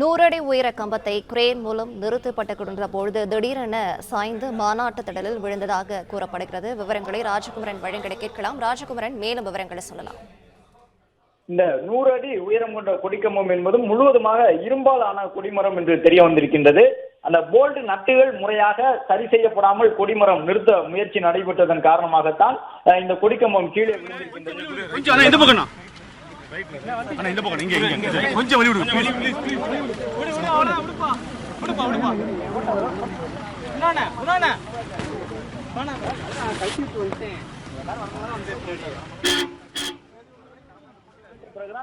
நூறடி உயர கம்பத்தை கிரேன் மூலம் நிறுத்தப்பட்டு கொண்டிருந்த பொழுது திடீரென சாய்ந்து மாநாட்டு திடலில் விழுந்ததாக கூறப்படுகிறது. விவரங்களை ராஜகுமரன் வழங்கிட கேட்கலாம். ராஜகுமரன் மேலும் விவரங்களை சொல்லலாம். இந்த நூறு அடி உயரம் கொண்ட கொடிக்கம்பம் என்பது முழுவதுமாக இரும்பால் ஆன கொடிமரம் என்று தெரிய வந்திருக்கின்றது. அந்த போல்ட் நட்டுகள் முறையாக சரி செய்யப்படாமல் கொடிமரம் நிறுத்த முயற்சி நடைபெற்றதன் காரணமாகத்தான் இந்த கொடிக்கம்பம் கீழே விழுந்திருக்கின்றது. கொஞ்சம் அண்ணா இந்த பக்கம் அண்ணா இந்த பக்கம் இங்க இங்க. கொஞ்சம் வழி விடுங்க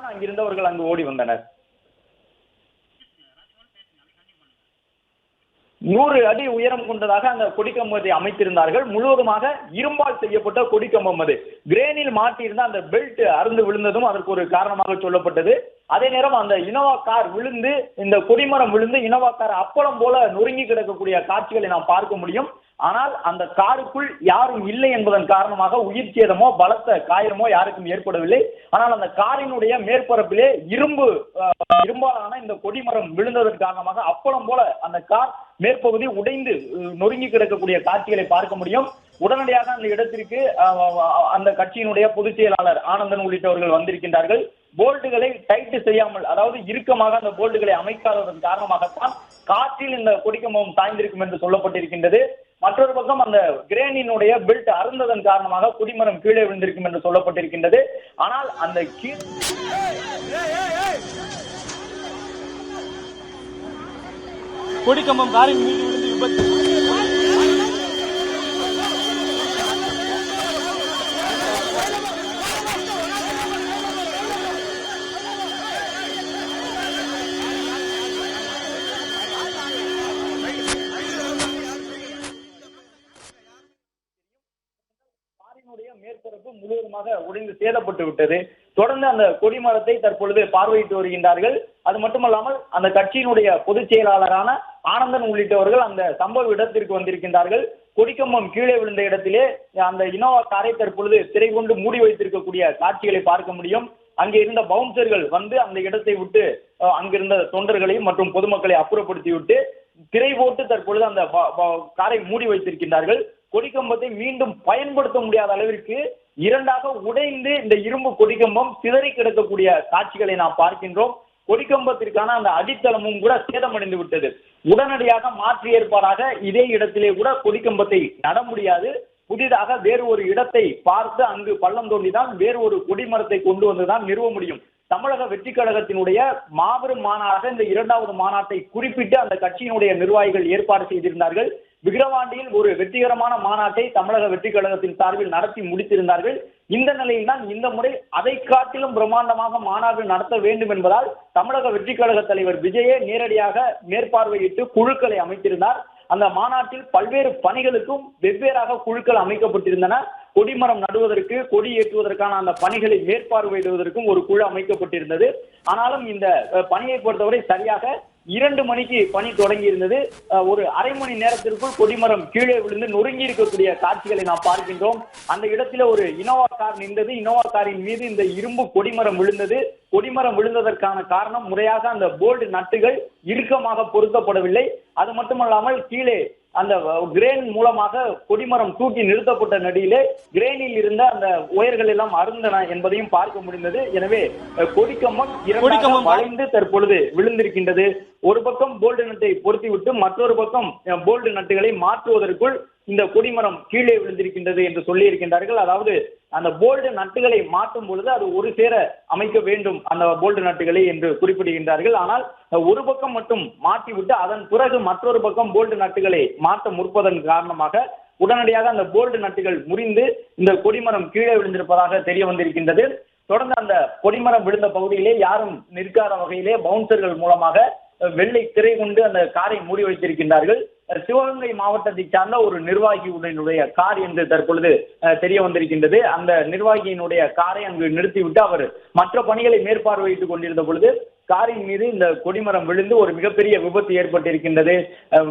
அங்கிருந்தவர்கள் அங்கு ஓடி வந்தனர். நூறு அடி உயரம் கொண்டதாக அந்த கொடிக்கம்பத்தை அமைத்திருந்தார்கள். முழுவதுமாக இரும்பால் செய்யப்பட்ட கொடிக்கம்பம் அது. கிரேனில் மாட்டியிருந்த அந்த பெல்ட் அறுந்து விழுந்ததும் அதற்கு ஒரு காரணமாக சொல்லப்பட்டது. அதே நேரம் அந்த இனோவா கார் விழுந்து இந்த கொடிமரம் விழுந்து இனோவா கார் அப்பளம் போல நொறுங்கி கிடக்கக்கூடிய காட்சிகளை நாம் பார்க்க முடியும். ஆனால் அந்த காருக்குள் யாரும் இல்லை என்பதன் காரணமாக உயிர் சேதமோ பலத்த காயமோ யாருக்கும் ஏற்படவில்லை. ஆனால் அந்த காரினுடைய மேற்பரப்பிலே இரும்பு அஹ், இரும்பாலான இந்த கொடிமரம் விழுந்ததன் காரணமாக அப்பளம் போல அந்த கார் மேற்பகுதி உடைந்து நொறுங்கி கிடக்கக்கூடிய காட்சிகளை பார்க்க முடியும். உடனடியாக அந்த இடத்திற்கு அந்த கட்சியினுடைய பொதுச் செயலாளர் ஆனந்தன் உள்ளிட்டவர்கள் வந்திருக்கின்றார்கள். போல்ட்டுகளை டைட் செய்யாமல் அதாவது இறுக்கமாக அந்த போல்ட்டுகளை அமைக்காததன் காரணமாகத்தான் காற்றில் இந்த கொடிக்கம்பம் சாய்ந்திருக்கும் என்று சொல்லப்பட்டிருக்கின்றது. மற்றொரு பக்கம் அந்த கிரேனினுடைய பெல்ட் அருந்ததன் காரணமாக குடிமரம் கீழே விழுந்திருக்கும் என்று சொல்லப்பட்டிருக்கின்றது. ஆனால் அந்த கீழ் கொடிக்கம்பம் காரின் மீது விழுந்து விபத்து. மேற்பரப்பு முழுவதுமாக உடைந்து சேதப்பட்டு விட்டது. தொடர்ந்து அந்த கொடிமரத்தை தற்பொழுது பார்வையிட்டு வருகின்றார்கள். அது மட்டுமல்லாமல் அந்த கட்சியினுடைய பொதுச் செயலாளரான ஆனந்தன் உள்ளிட்டவர்கள் அந்த சம்பவ இடத்திற்கு வந்திருக்கின்றார்கள். கொடிக்கம்பம் கீழே விழுந்த இடத்திலே அந்த இனோவா காரை தற்பொழுது திரை கொண்டு மூடி வைத்திருக்கக்கூடிய காட்சிகளை பார்க்க முடியும். அங்கே இருந்த பவுன்சர்கள் வந்து அந்த இடத்தை விட்டு அங்கிருந்த தொண்டர்களையும் மற்றும் பொதுமக்களை அப்புறப்படுத்தி விட்டு திரை போட்டு தற்பொழுது அந்த காரை மூடி வைத்திருக்கின்றார்கள். கொடிக்கம்பத்தை மீண்டும் பயன்படுத்த முடியாத அளவிற்கு இரண்டாக உடைந்து இந்த இரும்பு கொடிக்கம்பம் சிதறி கிடக்கக்கூடிய காட்சிகளை நாம் பார்க்கின்றோம். கொடிக்கம்பத்திற்கான அந்த அடித்தளமும் கூட சேதமடைந்து விட்டது. உடனடியாக மாற்று ஏற்பாடாக இதே இடத்திலே கூட கொடிக்கம்பத்தை நட முடியாது. புதிதாக வேறு ஒரு இடத்தை பார்த்து அங்கு பள்ளம் தோண்டிதான் வேறு ஒரு கொடிமரத்தை கொண்டு வந்துதான் நிறுவ முடியும். தமிழக வெற்றி கழகத்தினுடைய மாபெரும் மாநாடாக இந்த இரண்டாவது மாநாட்டை குறிப்பிட்டு அந்த கட்சியினுடைய நிர்வாகிகள் ஏற்பாடு செய்திருந்தார்கள். விக்கிரவாண்டியில் ஒரு வெற்றிகரமான மாநாட்டை தமிழக வெற்றி கழகத்தின் சார்பில் நடத்தி முடித்திருந்தார்கள். இந்த நிலையில் தான் இந்த முறை அதை காட்டிலும் பிரம்மாண்டமாக மாநாடு நடத்த வேண்டும் என்பதால் தமிழக வெற்றி கழக தலைவர் விஜயே நேரடியாக மேற்பார்வையிட்டு குழுக்களை அமைத்திருந்தார். அந்த மாநாட்டில் பல்வேறு பணிகளுக்கும் வெவ்வேறாக குழுக்கள் அமைக்கப்பட்டிருந்தன. கொடிமரம் நடுவதற்கு கொடி ஏற்றுவதற்கான அந்த பணிகளை மேற்பார்வையிடுவதற்கும் ஒரு குழு அமைக்கப்பட்டிருந்தது. ஆனாலும் இந்த பணியை பொறுத்தவரை சரியாக இரண்டு மணிக்கு பணி தொடங்கி இருந்தது. ஒரு அரை மணி நேரத்திற்குள் கொடிமரம் கீழே விழுந்து நொறுங்கி இருக்கக்கூடிய காட்சிகளை நாம் பார்க்கின்றோம். அந்த இடத்துல ஒரு இனோவா கார் நின்றது. இனோவா காரின் மீது இந்த இரும்பு கொடிமரம் விழுந்தது. கொடிமரம் விழுந்ததற்கான காரணம் முறையாக அந்த போல்டு நட்டுகள் இறுக்கமாக பொருத்தப்படவில்லை. அது மட்டுமல்லாமல் கீழே அந்த கிரேன் மூலமாக கொடிமரம் தூக்கி நிறுத்தப்பட்ட நடியிலே கிரேனில் இருந்த அந்த ஒயர்கள் எல்லாம் அருந்தன என்பதையும் பார்க்க முடிந்தது. எனவே கொடிக்கம்பம் இரண்டாக வளைந்து தற்பொழுது விழுந்திருக்கின்றது. ஒரு பக்கம் போல்டு நட்டை பொருத்திவிட்டு மற்றொரு பக்கம் போல்டு நட்டுகளை மாற்றுவதற்குள் இந்த கொடிமரம் கீழே விழுந்திருக்கின்றது என்று சொல்லி இருக்கின்றார்கள் அதாவது அந்த போல்டு நட்டுகளை மாற்றும் பொழுது அது ஒரு சேர அமைக்க வேண்டும் அந்த போல்டு நட்டுகளை என்று குறிப்பிடுகின்றார்கள். ஆனால் ஒரு பக்கம் மட்டும் மாற்றிவிட்டு அதன் பிறகு மற்றொரு பக்கம் போல்டு நட்டுகளை மாற்ற முற்பதன் காரணமாக உடனடியாக அந்த போல்டு நட்டுகள் முறிந்து இந்த கொடிமரம் கீழே விழுந்திருப்பதாக தெரிய வந்திருக்கின்றது. தொடர்ந்து அந்த கொடிமரம் விழுந்த பகுதியிலே யாரும் நிற்காத வகையிலே பவுன்சர்கள் மூலமாக வெள்ளை திரை கொண்டு அந்த காரை மூடி வைத்திருக்கின்றார்கள். சிவகங்கை மாவட்டத்தை சார்ந்த ஒரு நிர்வாகியுடைய கார் என்று தற்பொழுது தெரிய வந்திருக்கின்றது. அந்த நிர்வாகியினுடைய காரை அங்கு நிறுத்திவிட்டு அவர் மற்ற பணிகளை மேற்பார்வையிட்டுக் கொண்டிருந்த பொழுது காரின் மீது இந்த கொடிமரம் விழுந்து ஒரு மிகப்பெரிய விபத்து ஏற்பட்டிருக்கின்றது.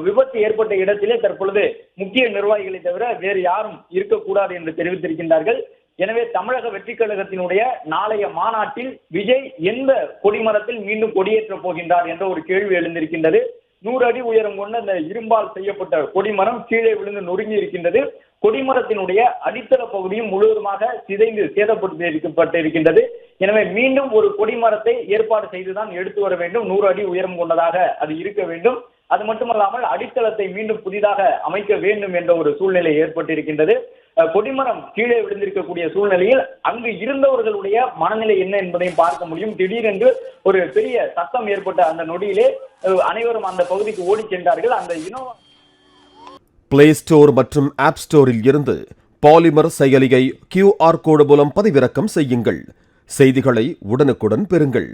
விபத்து ஏற்பட்ட இடத்திலே தற்பொழுது முக்கிய நிர்வாகிகளை தவிர வேறு யாரும் இருக்கக்கூடாது என்று தெரிவித்திருக்கின்றார்கள். எனவே தமிழக வெற்றி கழகத்தினுடைய நாளைய மாநாட்டில் விஜய் எந்த கொடிமரத்தில் மீண்டும் கொடியேற்ற போகின்றார் என்ற ஒரு கேள்வி எழுந்திருக்கின்றது. நூறு அடி உயரம் கொண்ட அந்த இரும்பால் செய்யப்பட்ட கொடிமரம் கீழே விழுந்து நொறுங்கி இருக்கின்றது. கொடிமரத்தினுடைய அடித்தள பகுதியும் முழுவதுமாக சிதைந்து சேதப்பட்டு இருக்கின்றது எனவே மீண்டும் ஒரு கொடிமரத்தை ஏற்பாடு செய்துதான் எடுத்து வர வேண்டும். நூறு அடி உயரம் கொண்டதாக அது இருக்க வேண்டும். அது மட்டுமல்லாமல் அடித்தளத்தை மீண்டும் புதிதாக அமைக்க வேண்டும் என்ற ஒரு சூழ்நிலை ஏற்பட்டிருக்கின்றது. கொடிமரம் கீழே விழுந்திருக்கக்கூடிய சூழ்நிலையில் அங்கு இருந்தவர்களுடைய மனநிலை என்ன என்பதையும் பார்க்க முடியும். திடீரென்று ஒரு பெரிய சத்தம் ஏற்பட்ட அந்த நொடியிலே அனைவரும் அந்த பகுதிக்கு ஓடி சென்றார்கள். அந்த இனோவா பிளே ஸ்டோர் மற்றும் ஆப் ஸ்டோரில் இருந்து பாலிமர் செயலியை கியூஆர் கோடு மூலம் பதிவிறக்கம் செய்யுங்கள். செய்திகளை உடனுக்குடன் பெறுங்கள்.